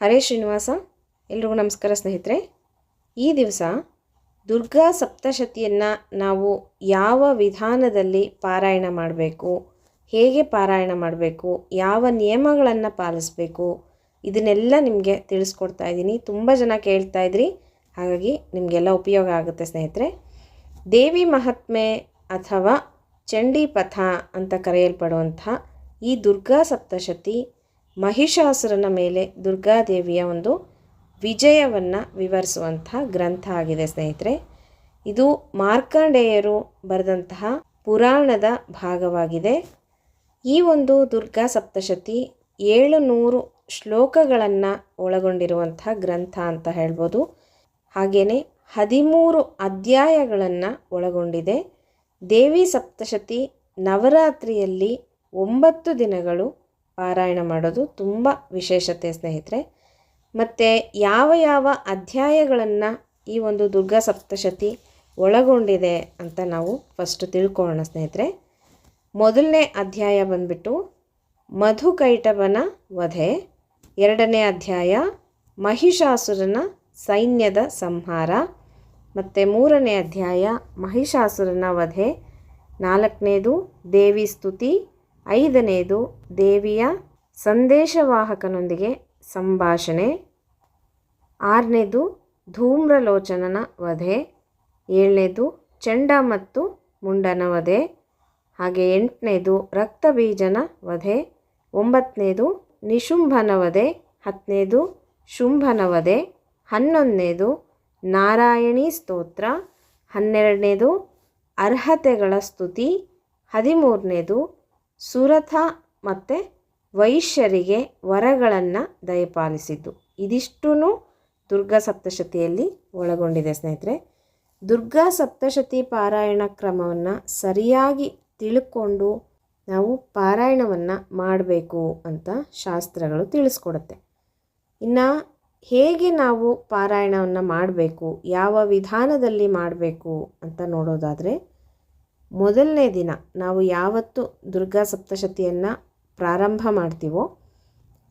ಹರೇ ಶ್ರೀನಿವಾಸ, ಎಲ್ರಿಗೂ ನಮಸ್ಕಾರ ಸ್ನೇಹಿತರೆ. ಈ ದಿವಸ ದುರ್ಗಾ ಸಪ್ತಶತಿಯನ್ನು ನಾವು ಯಾವ ವಿಧಾನದಲ್ಲಿ ಪಾರಾಯಣ ಮಾಡಬೇಕು, ಹೇಗೆ ಪಾರಾಯಣ ಮಾಡಬೇಕು, ಯಾವ ನಿಯಮಗಳನ್ನು ಪಾಲಿಸಬೇಕು, ಇದನ್ನೆಲ್ಲ ನಿಮಗೆ ತಿಳಿಸ್ಕೊಡ್ತಾ ಇದ್ದೀನಿ. ತುಂಬ ಜನ ಕೇಳ್ತಾ ಇದ್ರಿ, ಹಾಗಾಗಿ ನಿಮಗೆಲ್ಲ ಉಪಯೋಗ ಆಗುತ್ತೆ ಸ್ನೇಹಿತರೆ. ದೇವಿ ಮಹಾತ್ಮೆ ಅಥವಾ ಚಂಡಿ ಪಥ ಅಂತ ಕರೆಯಲ್ಪಡುವಂಥ ಈ ದುರ್ಗಾ ಸಪ್ತಶತಿ ಮಹಿಷಾಸುರನ ಮೇಲೆ ದುರ್ಗಾದೇವಿಯ ಒಂದು ವಿಜಯವನ್ನು ವಿವರಿಸುವಂತಹ ಗ್ರಂಥ ಆಗಿದೆ, ಸ್ನೇಹಿತರೆ. ಇದು ಮಾರ್ಕಂಡೇಯರು ಬರೆದಂತಹ ಪುರಾಣದ ಭಾಗವಾಗಿದೆ. ಈ ಒಂದು ದುರ್ಗಾ ಸಪ್ತಶತಿ ಏಳು ನೂರು ಶ್ಲೋಕಗಳನ್ನು ಒಳಗೊಂಡಿರುವಂಥ ಗ್ರಂಥ ಅಂತ ಹೇಳ್ಬೋದು. ಹಾಗೆಯೇ ಹದಿಮೂರು ಅಧ್ಯಾಯಗಳನ್ನು ಒಳಗೊಂಡಿದೆ. ದೇವಿ ಸಪ್ತಶತಿ ನವರಾತ್ರಿಯಲ್ಲಿ ಒಂಬತ್ತು ದಿನಗಳು ಪಾರಾಯಣ ಮಾಡೋದು ತುಂಬ ವಿಶೇಷತೆ, ಸ್ನೇಹಿತರೆ. ಮತ್ತು ಯಾವ ಯಾವ ಅಧ್ಯಾಯಗಳನ್ನು ಈ ಒಂದು ದುರ್ಗಾ ಸಪ್ತಶತಿ ಒಳಗೊಂಡಿದೆ ಅಂತ ನಾವು ಫಸ್ಟ್ ತಿಳ್ಕೊಳ್ಳೋಣ, ಸ್ನೇಹಿತರೆ. ಮೊದಲನೇ ಅಧ್ಯಾಯ ಬಂದ್ಬಿಟ್ಟು, ಮಧುಕೈಟವನ ವಧೆ. ಎರಡನೇ ಅಧ್ಯಾಯ, ಮಹಿಷಾಸುರನ ಸೈನ್ಯದ ಸಂಹಾರ. ಮತ್ತು ಮೂರನೇ ಅಧ್ಯಾಯ, ಮಹಿಷಾಸುರನ ವಧೆ. ನಾಲ್ಕನೇದು, ದೇವಿ ಸ್ತುತಿ. ಐದನೇದು ದೇವಿಯ ಸಂದೇಶವಾಹಕನೊಂದಿಗೆ ಸಂಭಾಷಣೆ. ಆರನೇದು ಧೂಮ್ರಲೋಚನನ ವಧೆ. ಏಳನೇದು ಚಂಡ ಮತ್ತು ಮುಂಡನ ವಧೆ. ಹಾಗೆ ಎಂಟನೇದು ರಕ್ತಬೀಜನ ವಧೆ. ಒಂಬತ್ತನೇದು ನಿಶುಂಭನ ವಧೆ. ಹತ್ತನೇದು ಶುಂಭನ ವಧೆ. ಹನ್ನೊಂದನೇದು ನಾರಾಯಣಿ ಸ್ತೋತ್ರ. ಹನ್ನೆರಡನೇದು ಅರ್ಹತೆಗಳ ಸ್ತುತಿ. ಹದಿಮೂರನೇದು ಸುರಥ ಮತ್ತು ವೈಶ್ಯರಿಗೆ ವರಗಳನ್ನು ದಯಪಾಲಿಸಿದ್ದು. ಇದಿಷ್ಟೂ ದುರ್ಗಾ ಸಪ್ತಶತಿಯಲ್ಲಿ ಒಳಗೊಂಡಿದೆ ಸ್ನೇಹಿತರೆ. ದುರ್ಗಾ ಸಪ್ತಶತಿ ಪಾರಾಯಣ ಕ್ರಮವನ್ನು ಸರಿಯಾಗಿ ತಿಳ್ಕೊಂಡು ನಾವು ಪಾರಾಯಣವನ್ನು ಮಾಡಬೇಕು ಅಂತ ಶಾಸ್ತ್ರಗಳು ತಿಳಿಸ್ಕೊಡುತ್ತೆ. ಇನ್ನು ಹೇಗೆ ನಾವು ಪಾರಾಯಣವನ್ನು ಮಾಡಬೇಕು, ಯಾವ ವಿಧಾನದಲ್ಲಿ ಮಾಡಬೇಕು ಅಂತ ನೋಡೋದಾದರೆ ಮೊದಲನೇ ದಿನ ನಾವು ಯಾವತ್ತು ದುರ್ಗಾ ಸಪ್ತಶತಿಯನ್ನು ಪ್ರಾರಂಭ ಮಾಡ್ತೀವೋ,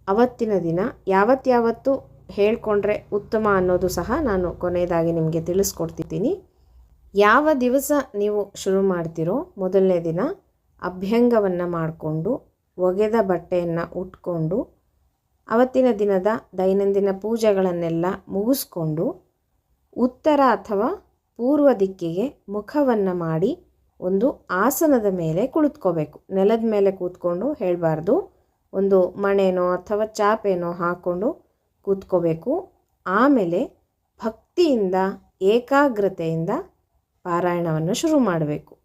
ಅವತ್ತಿನ ದಿನ ಯಾವತ್ತಾವತ್ತು ಹೇಳ್ಕೊಂಡ್ರೆ ಉತ್ತಮ ಅನ್ನೋದು ಸಹ ನಾನು ಕೊನೆಯದಾಗಿ ನಿಮಗೆ ತಿಳಿಸ್ಕೊಡ್ತಿದ್ದೀನಿ. ಯಾವ ದಿವಸ ನೀವು ಶುರು ಮಾಡ್ತೀರೋ ಮೊದಲನೇ ದಿನ ಅಭ್ಯಂಗವನ್ನು ಮಾಡಿಕೊಂಡು, ಒಗೆದ ಬಟ್ಟೆಯನ್ನು ಉಟ್ಕೊಂಡು, ಅವತ್ತಿನ ದಿನದ ದೈನಂದಿನ ಪೂಜೆಗಳನ್ನೆಲ್ಲ ಮುಗಿಸ್ಕೊಂಡು, ಉತ್ತರ ಅಥವಾ ಪೂರ್ವ ದಿಕ್ಕಿಗೆ ಮುಖವನ್ನು ಮಾಡಿ ಒಂದು ಆಸನದ ಮೇಲೆ ಕುಳಿತುಕೋಬೇಕು. ನೆಲದ ಮೇಲೆ ಕೂತ್ಕೊಂಡು ಹೇಳಬಾರ್ದು. ಒಂದು ಮಣೆನೋ ಅಥವಾ ಚಾಪೆನೋ ಹಾಕ್ಕೊಂಡು ಕೂತ್ಕೋಬೇಕು. ಆಮೇಲೆ ಭಕ್ತಿಯಿಂದ, ಏಕಾಗ್ರತೆಯಿಂದ ಪಾರಾಯಣವನ್ನು ಶುರು ಮಾಡಬೇಕು.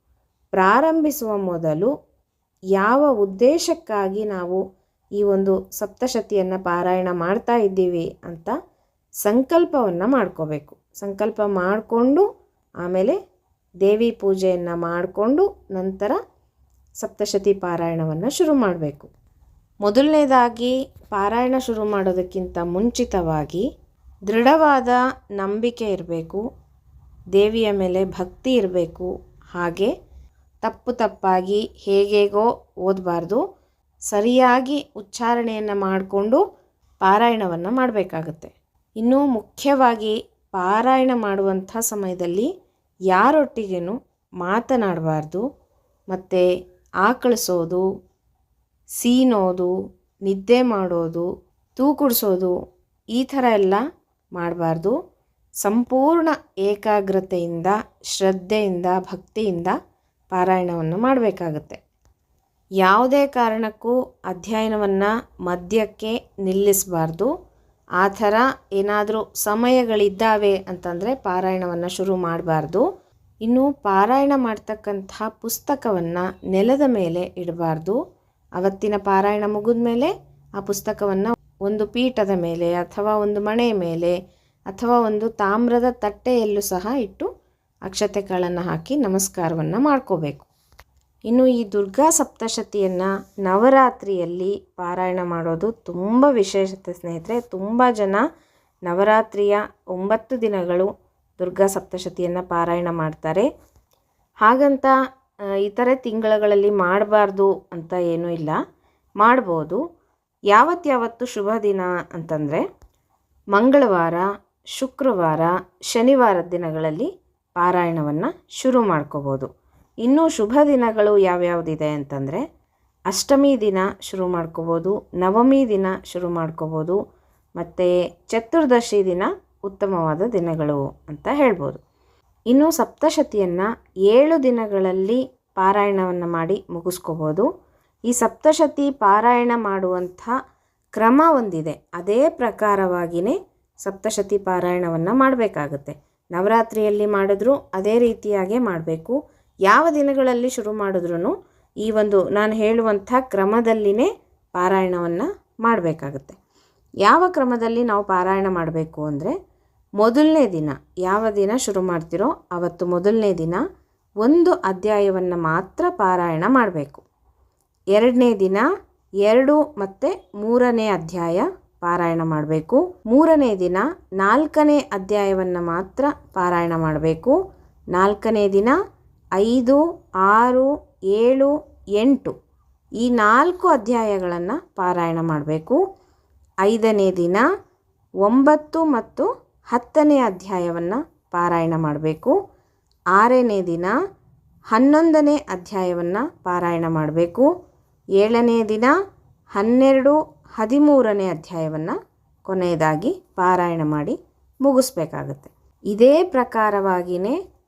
ಪ್ರಾರಂಭಿಸುವ ಮೊದಲು ಯಾವ ಉದ್ದೇಶಕ್ಕಾಗಿ ನಾವು ಈ ಒಂದು ಸಪ್ತಶತಿಯನ್ನು ಪಾರಾಯಣ ಮಾಡ್ತಾ ಇದ್ದೀವಿ ಅಂತ ಸಂಕಲ್ಪವನ್ನು ಮಾಡ್ಕೋಬೇಕು. ಸಂಕಲ್ಪ ಮಾಡಿಕೊಂಡು ಆಮೇಲೆ ದೇವಿ ಪೂಜೆಯನ್ನು ಮಾಡಿಕೊಂಡು ನಂತರ ಸಪ್ತಶತಿ ಪಾರಾಯಣವನ್ನು ಶುರು ಮಾಡಬೇಕು. ಮೊದಲನೇದಾಗಿ ಪಾರಾಯಣ ಶುರು ಮಾಡೋದಕ್ಕಿಂತ ಮುಂಚಿತವಾಗಿ ದೃಢವಾದ ನಂಬಿಕೆ ಇರಬೇಕು, ದೇವಿಯ ಮೇಲೆ ಭಕ್ತಿ ಇರಬೇಕು, ಹಾಗೆ ತಪ್ಪು ತಪ್ಪಾಗಿ ಹೇಗೇಗೋ ಓದಬಾರ್ದು, ಸರಿಯಾಗಿ ಉಚ್ಚಾರಣೆಯನ್ನು ಮಾಡಿಕೊಂಡು ಪಾರಾಯಣವನ್ನು ಮಾಡಬೇಕಾಗುತ್ತೆ. ಇನ್ನೂ ಮುಖ್ಯವಾಗಿ ಪಾರಾಯಣ ಮಾಡುವಂಥ ಸಮಯದಲ್ಲಿ ಯಾರೊಟ್ಟಿಗೇನು ಮಾತನಾಡಬಾರ್ದು, ಮತ್ತು ಆಕಳಿಸೋದು, ಸೀನೋದು, ನಿದ್ದೆ ಮಾಡೋದು, ತೂಕುಡಿಸೋದು ಈ ಥರ ಎಲ್ಲ ಮಾಡಬಾರ್ದು. ಸಂಪೂರ್ಣ ಏಕಾಗ್ರತೆಯಿಂದ, ಶ್ರದ್ಧೆಯಿಂದ, ಭಕ್ತಿಯಿಂದ ಪಾರಾಯಣವನ್ನು ಮಾಡಬೇಕಾಗತ್ತೆ. ಯಾವುದೇ ಕಾರಣಕ್ಕೂ ಅಧ್ಯಯನವನ್ನು ಮಧ್ಯಕ್ಕೆ ನಿಲ್ಲಿಸಬಾರ್ದು. ಆ ಥರ ಏನಾದರೂ ಸಮಯಗಳಿದ್ದಾವೆ ಅಂತಂದರೆ ಪಾರಾಯಣವನ್ನು ಶುರು ಮಾಡಬಾರ್ದು. ಇನ್ನು ಪಾರಾಯಣ ಮಾಡ್ತಕ್ಕಂಥ ಪುಸ್ತಕವನ್ನು ನೆಲದ ಮೇಲೆ ಇಡಬಾರ್ದು. ಅವತ್ತಿನ ಪಾರಾಯಣ ಮುಗಿದ ಮೇಲೆ ಆ ಪುಸ್ತಕವನ್ನು ಒಂದು ಪೀಠದ ಮೇಲೆ ಅಥವಾ ಒಂದು ಮಣೆ ಮೇಲೆ ಅಥವಾ ಒಂದು ತಾಮ್ರದ ತಟ್ಟೆಯಲ್ಲೂ ಸಹ ಇಟ್ಟು ಅಕ್ಷತೆಗಳನ್ನು ಹಾಕಿ ನಮಸ್ಕಾರವನ್ನು ಮಾಡ್ಕೋಬೇಕು. ಇನ್ನು ಈ ದುರ್ಗಾ ಸಪ್ತಶತಿಯನ್ನು ನವರಾತ್ರಿಯಲ್ಲಿ ಪಾರಾಯಣ ಮಾಡೋದು ತುಂಬ ವಿಶೇಷತೆ ಸ್ನೇಹಿತರೆ. ತುಂಬ ಜನ ನವರಾತ್ರಿಯ ಒಂಬತ್ತು ದಿನಗಳು ದುರ್ಗಾ ಸಪ್ತಶತಿಯನ್ನು ಪಾರಾಯಣ ಮಾಡ್ತಾರೆ. ಹಾಗಂತ ಇತರೆ ತಿಂಗಳುಗಳಲ್ಲಿ ಮಾಡಬಾರ್ದು ಅಂತ ಏನೂ ಇಲ್ಲ. ಮಾಡ್ಬೋದು. ಯಾವತ್ತಾವತ್ತು ಯಾವತ್ತು ಶುಭ ದಿನ ಅಂತಂದರೆ, ಮಂಗಳವಾರ, ಶುಕ್ರವಾರ ಶನಿವಾರದ ದಿನಗಳಲ್ಲಿ ಪಾರಾಯಣವನ್ನು ಶುರು ಮಾಡ್ಕೋಬೋದು. ಇನ್ನೂ ಶುಭ ದಿನಗಳು ಯಾವ್ಯಾವುದಿದೆ ಅಂತಂದರೆ, ಅಷ್ಟಮಿ ದಿನ ಶುರು ಮಾಡ್ಕೋಬೋದು, ನವಮಿ ದಿನ ಶುರು ಮಾಡ್ಕೋಬೋದು, ಮತ್ತು ಚತುರ್ದಶಿ ದಿನ ಉತ್ತಮವಾದ ದಿನಗಳು ಅಂತ ಹೇಳ್ಬೋದು. ಇನ್ನು ಸಪ್ತಶತಿಯನ್ನು ಏಳು ದಿನಗಳಲ್ಲಿ ಪಾರಾಯಣವನ್ನು ಮಾಡಿ ಮುಗಿಸ್ಕೋಬೋದು. ಈ ಸಪ್ತಶತಿ ಪಾರಾಯಣ ಮಾಡುವಂಥ ಕ್ರಮ ಒಂದಿದೆ. ಅದೇ ಪ್ರಕಾರವಾಗಿಯೇ ಸಪ್ತಶತಿ ಪಾರಾಯಣವನ್ನು ಮಾಡಬೇಕಾಗುತ್ತೆ. ನವರಾತ್ರಿಯಲ್ಲಿ ಮಾಡಿದ್ರೂ ಅದೇ ರೀತಿಯಾಗೇ ಮಾಡಬೇಕು. ಯಾವ ದಿನಗಳಲ್ಲಿ ಶುರು ಮಾಡಿದ್ರೂ ಈ ಒಂದು ನಾನು ಹೇಳುವಂಥ ಕ್ರಮದಲ್ಲಿನೇ ಪಾರಾಯಣವನ್ನು ಮಾಡಬೇಕಾಗುತ್ತೆ. ಯಾವ ಕ್ರಮದಲ್ಲಿ ನಾವು ಪಾರಾಯಣ ಮಾಡಬೇಕು ಅಂದರೆ ಮೊದಲನೇ ದಿನ ಯಾವ ದಿನ ಶುರು ಮಾಡ್ತಿರೋ ಅವತ್ತು ಮೊದಲನೇ ದಿನ ಒಂದು ಅಧ್ಯಾಯವನ್ನು ಮಾತ್ರ ಪಾರಾಯಣ ಮಾಡಬೇಕು. ಎರಡನೇ ದಿನ ಎರಡು ಮತ್ತು ಮೂರನೇ ಅಧ್ಯಾಯ ಪಾರಾಯಣ ಮಾಡಬೇಕು. ಮೂರನೇ ದಿನ ನಾಲ್ಕನೇ ಅಧ್ಯಾಯವನ್ನು ಮಾತ್ರ ಪಾರಾಯಣ ಮಾಡಬೇಕು. ನಾಲ್ಕನೇ ದಿನ ಐದು, ಆರು, ಏಳು, ಎಂಟು ಈ ನಾಲ್ಕು ಅಧ್ಯಾಯಗಳನ್ನು ಪಾರಾಯಣ ಮಾಡಬೇಕು. ಐದನೇ ದಿನ, ಒಂಬತ್ತು ಮತ್ತು ಹತ್ತನೇ ಅಧ್ಯಾಯವನ್ನು ಪಾರಾಯಣ ಮಾಡಬೇಕು. ಆರನೇ ದಿನ, ಹನ್ನೊಂದನೇ ಅಧ್ಯಾಯವನ್ನು ಪಾರಾಯಣ ಮಾಡಬೇಕು. ಏಳನೇ ದಿನ, ಹನ್ನೆರಡು, ಹದಿಮೂರನೇ ಅಧ್ಯಾಯವನ್ನು ಕೊನೆಯದಾಗಿ ಪಾರಾಯಣ ಮಾಡಿ ಮುಗಿಸ್ಬೇಕಾಗತ್ತೆ. ಇದೇ ಪ್ರಕಾರವಾಗಿಯೇ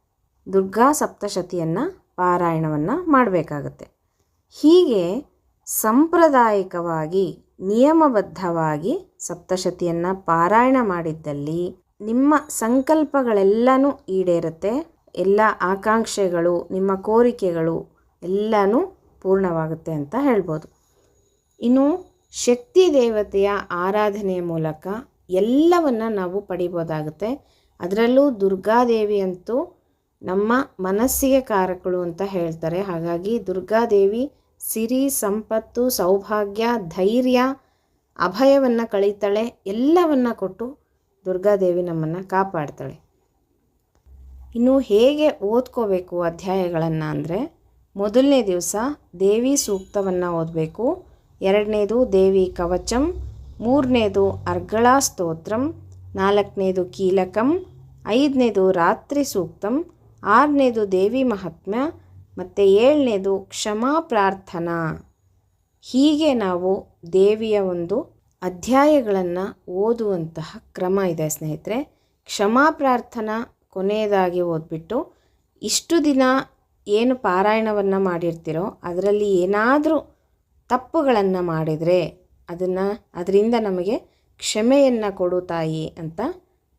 ದುರ್ಗಾ ಸಪ್ತಶತಿಯನ್ನು ಪಾರಾಯಣವನ್ನು ಮಾಡಬೇಕಾಗತ್ತೆ. ಹೀಗೆ ಸಾಂಪ್ರದಾಯಿಕವಾಗಿ, ನಿಯಮಬದ್ಧವಾಗಿ ಸಪ್ತಶತಿಯನ್ನು ಪಾರಾಯಣ ಮಾಡಿದ್ದಲ್ಲಿ ನಿಮ್ಮ ಸಂಕಲ್ಪಗಳೆಲ್ಲನೂ ಈಡೇರುತ್ತೆ. ಎಲ್ಲ ಆಕಾಂಕ್ಷೆಗಳು, ನಿಮ್ಮ ಕೋರಿಕೆಗಳು ಎಲ್ಲನೂ ಪೂರ್ಣವಾಗುತ್ತೆ ಅಂತ ಹೇಳ್ಬೋದು. ಇನ್ನು ಶಕ್ತಿ ದೇವತೆಯ ಆರಾಧನೆಯ ಮೂಲಕ ಎಲ್ಲವನ್ನು ನಾವು ಪಡಿಬೋದಾಗುತ್ತೆ. ಅದರಲ್ಲೂ ದುರ್ಗಾದೇವಿ ಅಂತೂ ನಮ್ಮ ಮನಸ್ಸಿಗೆ ಕಾರಕಳು ಅಂತ ಹೇಳ್ತಾರೆ. ಹಾಗಾಗಿ ದುರ್ಗಾದೇವಿ, ಸಿರಿ, ಸಂಪತ್ತು, ಸೌಭಾಗ್ಯ, ಧೈರ್ಯ, ಅಭಯವನ್ನು ಕಳೀತಾಳೆ. ಎಲ್ಲವನ್ನ ಕೊಟ್ಟು ದುರ್ಗಾದೇವಿ ನಮ್ಮನ್ನು ಕಾಪಾಡ್ತಾಳೆ. ಇನ್ನು ಹೇಗೆ ಓದ್ಕೋಬೇಕು ಅಧ್ಯಾಯಗಳನ್ನು ಅಂದರೆ, ಮೊದಲನೇ ದಿವಸ ದೇವಿ ಸೂಕ್ತವನ್ನು ಓದಬೇಕು. ಎರಡನೇದು ದೇವಿ ಕವಚಂ, ಮೂರನೇದು ಅರ್ಗಳ ಸ್ತೋತ್ರಂ, ನಾಲ್ಕನೇದು ಕೀಲಕಂ, ಐದನೇದು ರಾತ್ರಿ ಸೂಕ್ತಂ ಆರನೇದು ದೇವಿ ಮಹಾತ್ಮ್ಯ, ಮತ್ತು ಏಳನೇದು ಕ್ಷಮಾ ಪ್ರಾರ್ಥನಾ. ಹೀಗೆ ನಾವು ದೇವಿಯ ಒಂದು ಅಧ್ಯಾಯಗಳನ್ನು ಓದುವಂತಹ ಕ್ರಮ ಇದೆ ಸ್ನೇಹಿತರೆ. ಕ್ಷಮಾ ಪ್ರಾರ್ಥನಾ ಕೊನೆಯದಾಗಿ ಓದ್ಬಿಟ್ಟು, ಇಷ್ಟು ದಿನ ಏನು ಪಾರಾಯಣವನ್ನು ಮಾಡಿರ್ತೀರೋ, ಅದರಲ್ಲಿ ಏನಾದರೂ ತಪ್ಪುಗಳನ್ನು ಮಾಡಿದರೆ ಅದನ್ನು, ಅದರಿಂದ ನಮಗೆ ಕ್ಷಮೆಯನ್ನು ಕೊಡು ತಾಯಿ ಅಂತ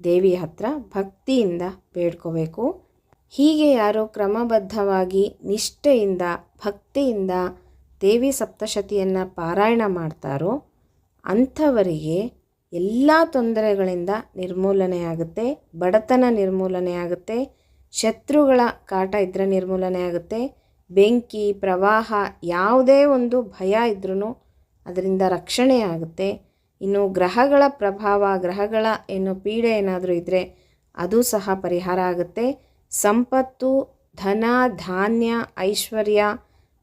ದೇವಿಯ ಹತ್ರ ಭಕ್ತಿಯಿಂದ ಬೇಡ್ಕೋಬೇಕು. ಹೀಗೆ ಯಾರು ಕ್ರಮಬದ್ಧವಾಗಿ ನಿಷ್ಠೆಯಿಂದ, ಭಕ್ತಿಯಿಂದ ದೇವಿ ಸಪ್ತಶತಿಯನ್ನು ಪಾರಾಯಣ ಮಾಡ್ತಾರೋ ಅಂಥವರಿಗೆ ಎಲ್ಲ ತೊಂದರೆಗಳಿಂದ ನಿರ್ಮೂಲನೆ ಆಗುತ್ತೆ ಬಡತನ ನಿರ್ಮೂಲನೆ ಆಗುತ್ತೆ ಶತ್ರುಗಳ ಕಾಟ ಇದ್ದರೆ ನಿರ್ಮೂಲನೆ ಆಗುತ್ತೆ ಬೆಂಕಿ, ಪ್ರವಾಹ, ಯಾವುದೇ ಒಂದು ಭಯ ಇದ್ರೂ ಅದರಿಂದ ರಕ್ಷಣೆ ಆಗುತ್ತೆ ಇನ್ನು ಗ್ರಹಗಳ ಪ್ರಭಾವ, ಗ್ರಹಗಳ ಏನು ಪೀಡೆ ಏನಾದರೂ ಇದ್ದರೆ ಅದು ಸಹ ಪರಿಹಾರ ಆಗುತ್ತೆ. ಸಂಪತ್ತು, ಧನ, ಧಾನ್ಯ, ಐಶ್ವರ್ಯ,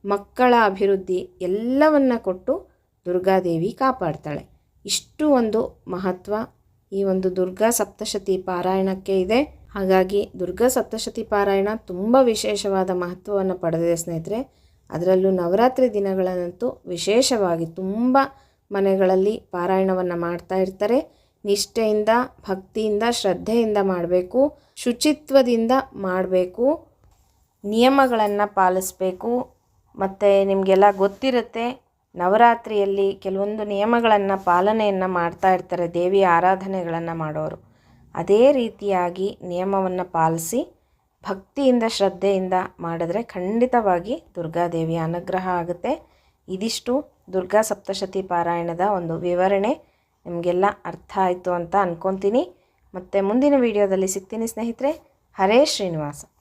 ಮಕ್ಕಳ ಅಭಿವೃದ್ಧಿ ಎಲ್ಲವನ್ನ ಕೊಟ್ಟು ದುರ್ಗಾದೇವಿ ಕಾಪಾಡ್ತಾಳೆ. ಇಷ್ಟು ಒಂದು ಮಹತ್ವ ಈ ಒಂದು ದುರ್ಗಾ ಸಪ್ತಶತಿ ಪಾರಾಯಣಕ್ಕೆ ಇದೆ. ಹಾಗಾಗಿ ದುರ್ಗಾ ಸಪ್ತಶತಿ ಪಾರಾಯಣ ತುಂಬ ವಿಶೇಷವಾದ ಮಹತ್ವವನ್ನು ಪಡೆದಿದೆ ಸ್ನೇಹಿತರೆ. ಅದರಲ್ಲೂ ನವರಾತ್ರಿ ದಿನಗಳನ್ನಂತೂ ವಿಶೇಷವಾಗಿ ತುಂಬ ಮನೆಗಳಲ್ಲಿ ಪಾರಾಯಣವನ್ನು ಮಾಡ್ತಾ ಇರ್ತಾರೆ. ನಿಷ್ಠೆಯಿಂದ, ಭಕ್ತಿಯಿಂದ, ಶ್ರದ್ಧೆಯಿಂದ ಮಾಡಬೇಕು, ಶುಚಿತ್ವದಿಂದ ಮಾಡಬೇಕು, ನಿಯಮಗಳನ್ನು ಪಾಲಿಸಬೇಕು. ಮತ್ತು ನಿಮಗೆಲ್ಲ ಗೊತ್ತಿರುತ್ತೆ, ನವರಾತ್ರಿಯಲ್ಲಿ ಕೆಲವೊಂದು ನಿಯಮಗಳನ್ನು, ಪಾಲನೆಯನ್ನು ಮಾಡ್ತಾ ಇರ್ತಾರೆ ದೇವಿ ಆರಾಧನೆಗಳನ್ನು ಮಾಡೋರು. ಅದೇ ರೀತಿಯಾಗಿ ನಿಯಮವನ್ನು ಪಾಲಿಸಿ, ಭಕ್ತಿಯಿಂದ, ಶ್ರದ್ಧೆಯಿಂದ ಮಾಡಿದ್ರೆ ಖಂಡಿತವಾಗಿ ದುರ್ಗಾದೇವಿಯ ಅನುಗ್ರಹ ಆಗುತ್ತೆ. ಇದಿಷ್ಟು ದುರ್ಗಾ ಸಪ್ತಶತಿ ಪಾರಾಯಣದ ಒಂದು ವಿವರಣೆ. ನಿಮಗೆಲ್ಲ ಅರ್ಥ ಆಯಿತು ಅಂತ ಅಂದ್ಕೊತೀನಿ ಮತ್ತು ಮುಂದಿನ ವೀಡಿಯೋದಲ್ಲಿ ಸಿಗ್ತೀನಿ ಸ್ನೇಹಿತರೆ. ಹರೇ ಶ್ರೀನಿವಾಸ.